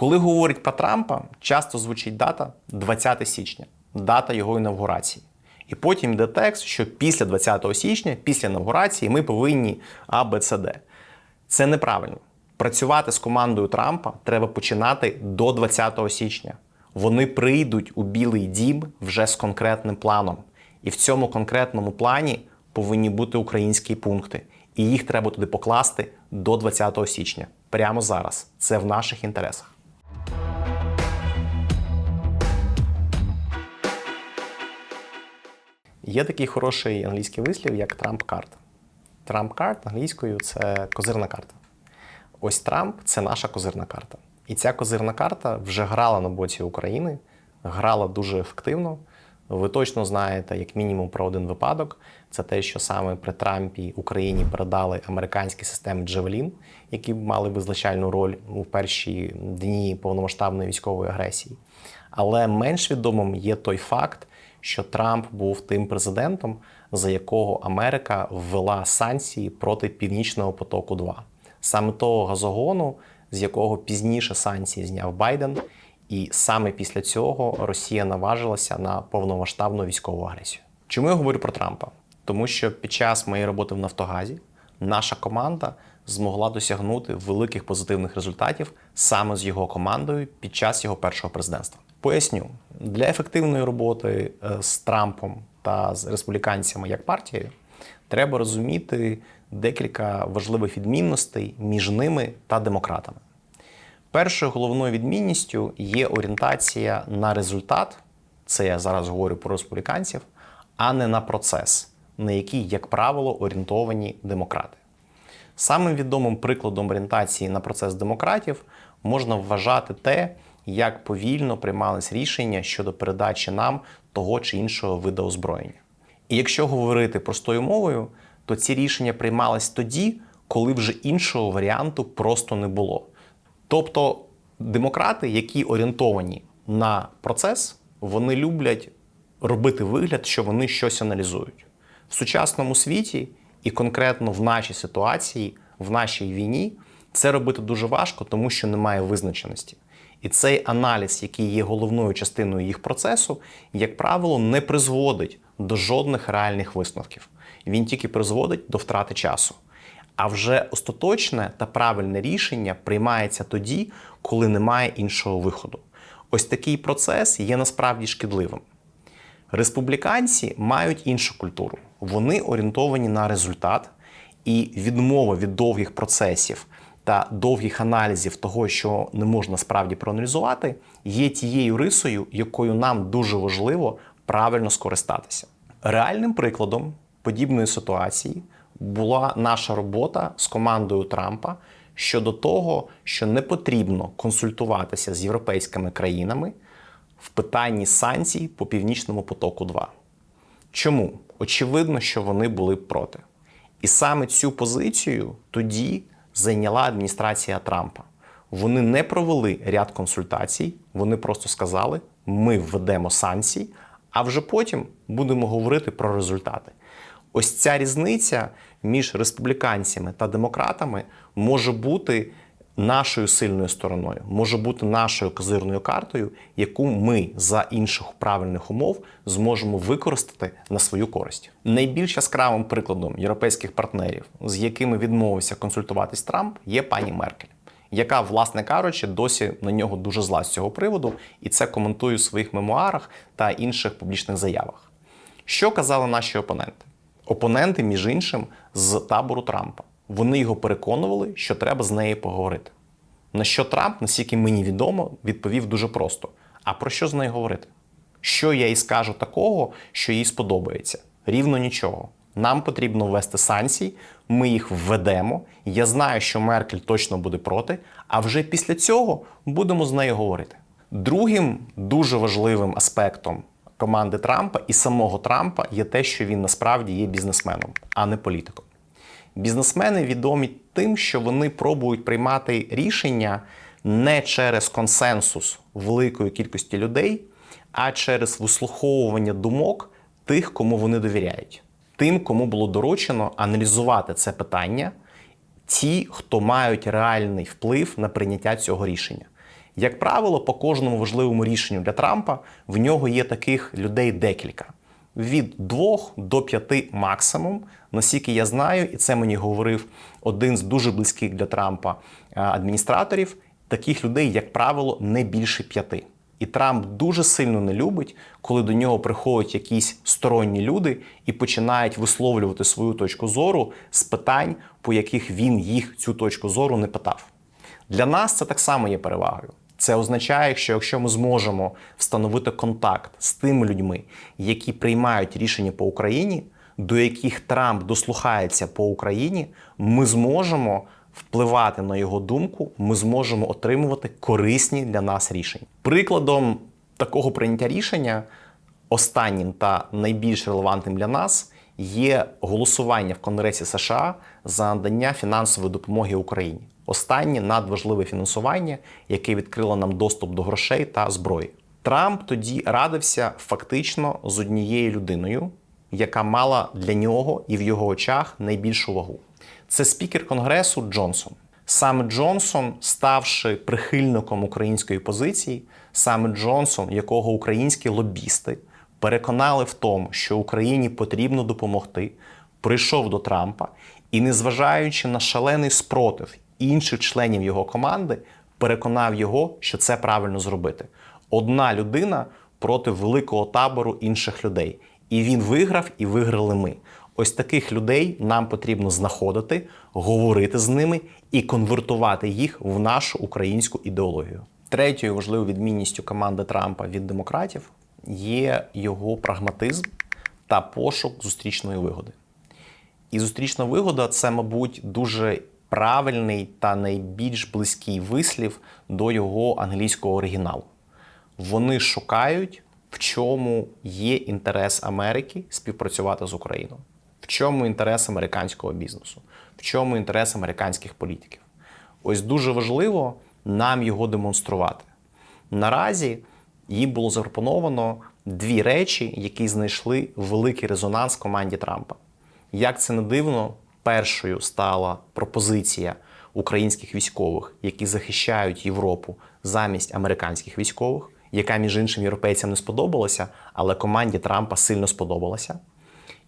Коли говорять про Трампа, часто звучить дата 20 січня, дата його інавгурації. І потім йде текст, що після 20 січня, після інавгурації, ми повинні А, Б, С. Це неправильно. Працювати з командою Трампа треба починати до 20 січня. Вони прийдуть у Білий Дім вже з конкретним планом. І в цьому конкретному плані повинні бути українські пункти. І їх треба туди покласти до 20 січня. Прямо зараз. Це в наших інтересах. Є такий хороший англійський вислів, як Трамп карт. Трамп карт англійською це козирна карта. Ось Трамп це наша козирна карта. І ця козирна карта вже грала на боці України, грала дуже ефективно. Ви точно знаєте, як мінімум, про один випадок. Це те, що саме при Трампі Україні передали американські системи Джевелін, які мали визначальну роль у перші дні повномасштабної військової агресії. Але менш відомим є той факт, що Трамп був тим президентом, за якого Америка ввела санкції проти Північного потоку. 2 саме того газогону, з якого пізніше санкції зняв Байден, і саме після цього Росія наважилася на повномасштабну військову агресію. Чому я говорю про Трампа? Тому що під час моєї роботи в Нафтогазі наша команда змогла досягнути великих позитивних результатів саме з його командою під час його першого президентства. Поясню, для ефективної роботи е, з Трампом та з республіканцями як партією треба розуміти декілька важливих відмінностей між ними та демократами. Першою головною відмінністю є орієнтація на результат, це я зараз говорю про республіканців, а не на процес, на який, як правило, орієнтовані демократи. Самим відомим прикладом орієнтації на процес демократів можна вважати те, як повільно приймались рішення щодо передачі нам того чи іншого виду озброєння. І якщо говорити простою мовою, то ці рішення приймались тоді, коли вже іншого варіанту просто не було. Тобто демократи, які орієнтовані на процес, вони люблять робити вигляд, що вони щось аналізують. В сучасному світі і конкретно в нашій ситуації, в нашій війні, це робити дуже важко, тому що немає визначеності. І цей аналіз, який є головною частиною їх процесу, як правило, не призводить до жодних реальних висновків. Він тільки призводить до втрати часу. А вже остаточне та правильне рішення приймається тоді, коли немає іншого виходу. Ось такий процес є насправді шкідливим. Республіканці мають іншу культуру. Вони орієнтовані на результат, і відмова від довгих процесів та довгих аналізів того, що не можна справді проаналізувати, є тією рисою, якою нам дуже важливо правильно скористатися. Реальним прикладом подібної ситуації була наша робота з командою Трампа щодо того, що не потрібно консультуватися з європейськими країнами в питанні санкцій по північному потоку. 2 чому очевидно, що вони були проти, і саме цю позицію тоді зайняла адміністрація Трампа. Вони не провели ряд консультацій, вони просто сказали: ми введемо санкції, а вже потім будемо говорити про результати. Ось ця різниця між республіканцями та демократами може бути нашою сильною стороною, може бути нашою козирною картою, яку ми за інших правильних умов зможемо використати на свою користь. Найбільш яскравим прикладом європейських партнерів, з якими відмовився консультуватись Трамп, є пані Меркель. Яка, власне кажучи, досі на нього дуже зла з цього приводу, і це коментує у своїх мемуарах та інших публічних заявах. Що казали наші опоненти? Опоненти, між іншим, з табору Трампа. Вони його переконували, що треба з нею поговорити. На що Трамп, наскільки мені відомо, відповів дуже просто: а про що з нею говорити? Що я їй скажу такого, що їй сподобається? Рівно нічого. Нам потрібно ввести санкції, ми їх введемо. Я знаю, що Меркель точно буде проти, а вже після цього будемо з нею говорити. Другим дуже важливим аспектом команди Трампа і самого Трампа є те, що він насправді є бізнесменом, а не політиком. Бізнесмени відомі тим, що вони пробують приймати рішення не через консенсус великої кількості людей, а через вислуховування думок тих, кому вони довіряють, тим, кому було доручено аналізувати це питання, ті, хто мають реальний вплив на прийняття цього рішення. Як правило, по кожному важливому рішенню для Трампа в нього є таких людей декілька. Від двох до п'яти максимум, наскільки я знаю, і це мені говорив один з дуже близьких для Трампа е, адміністраторів. Таких людей, як правило, не більше п'яти. І Трамп дуже сильно не любить, коли до нього приходять якісь сторонні люди і починають висловлювати свою точку зору з питань, по яких він їх цю точку зору не питав. Для нас це так само є перевагою. Це означає, що якщо ми зможемо встановити контакт з тими людьми, які приймають рішення по Україні, до яких Трамп дослухається по Україні, ми зможемо впливати на його думку, ми зможемо отримувати корисні для нас рішення. Прикладом такого прийняття рішення, останнім та найбільш релевантним для нас, є голосування в Конгресі США за надання фінансової допомоги Україні. Останнє надважливе фінансування, яке відкрило нам доступ до грошей та зброї. Трамп тоді радився фактично з однією людиною, яка мала для нього і в його очах найбільшу вагу. Це спікер Конгресу Джонсон. Саме Джонсон, ставши прихильником української позиції, саме Джонсон, якого українські лобісти переконали в тому, що Україні потрібно допомогти, прийшов до Трампа і, незважаючи на шалений спротив інших членів його команди, переконав його, що це правильно зробити. Одна людина проти великого табору інших людей. І він виграв, і виграли ми. Ось таких людей нам потрібно знаходити, говорити з ними і конвертувати їх в нашу українську ідеологію. Третьою важливою відмінністю команди Трампа від демократів є його прагматизм та пошук зустрічної вигоди. І зустрічна вигода це, мабуть, дуже правильний та найбільш близький вислів до його англійського оригіналу. Вони шукають, в чому є інтерес Америки співпрацювати з Україною, в чому інтерес американського бізнесу, в чому інтерес американських політиків. Ось дуже важливо нам його демонструвати. Наразі їм було запропоновано дві речі, які знайшли великий резонанс команді Трампа. Як це не дивно, першою стала пропозиція українських військових, які захищають Європу замість американських військових, яка між іншим європейцям не сподобалася, але команді Трампа сильно сподобалася.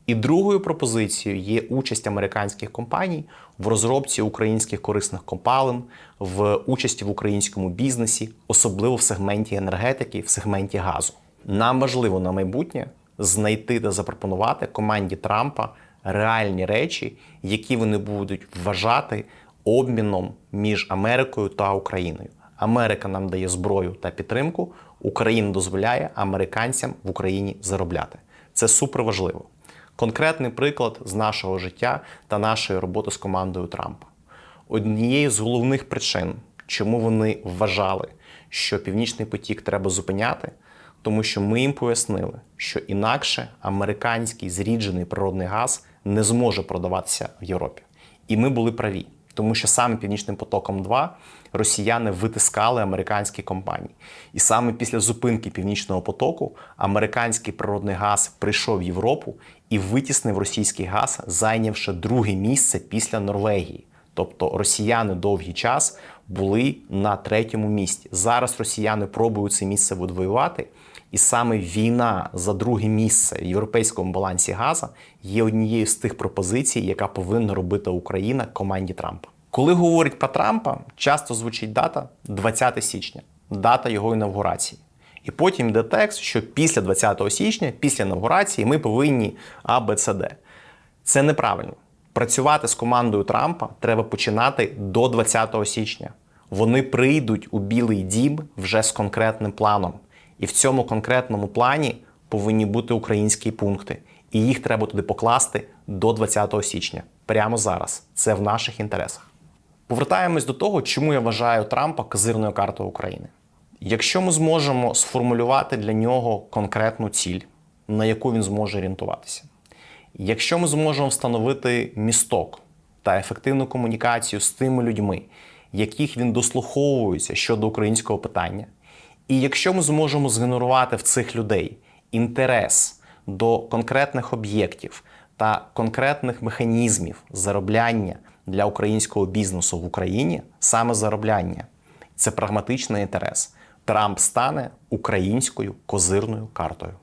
І другою пропозицією є участь американських компаній в розробці українських корисних компалин, в участі в українському бізнесі, особливо в сегменті енергетики, в сегменті газу. Нам важливо на майбутнє знайти та запропонувати команді Трампа реальні речі, які вони будуть вважати обміном між Америкою та Україною. Америка нам дає зброю та підтримку, Україна дозволяє американцям в Україні заробляти. Це супер важливо. Конкретний приклад з нашого життя та нашої роботи з командою Трампа. Однією з головних причин, чому вони вважали, що Північний потік треба зупиняти, тому що ми їм пояснили, що інакше американський зріджений природний газ не зможе продаватися в Європі. І ми були праві, тому що саме Північним потоком 2 росіяни витискали американські компанії. І саме після зупинки Північного потоку американський природний газ прийшов в Європу і витіснив російський газ, зайнявши друге місце після Норвегії. Тобто росіяни довгий час були на третьому місці. Зараз росіяни пробують це місце відвоювати. І саме війна за друге місце в європейському балансі газу є однією з тих пропозицій, яка повинна робити Україна команді Трампа. Коли говорять про Трампа, часто звучить дата 20 січня, дата його інавгурації. І потім йде текст, що після 20 січня, після інавгурації, ми повинні А, Б, С, Д. Це неправильно. Працювати з командою Трампа треба починати до 20 січня. Вони прийдуть у Білий Дім вже з конкретним планом. І в цьому конкретному плані повинні бути українські пункти. І їх треба туди покласти до 20 січня. Прямо зараз. Це в наших інтересах. Повертаємось до того, чому я вважаю Трампа козирною картою України. Якщо ми зможемо сформулювати для нього конкретну ціль, на яку він зможе орієнтуватися, якщо ми зможемо встановити місток та ефективну комунікацію з тими людьми, яких він дослуховується щодо українського питання, і якщо ми зможемо згенерувати в цих людей інтерес до конкретних об'єктів та конкретних механізмів заробляння для українського бізнесу в Україні, саме заробляння, Це прагматичний інтерес. Трамп стане українською козирною картою.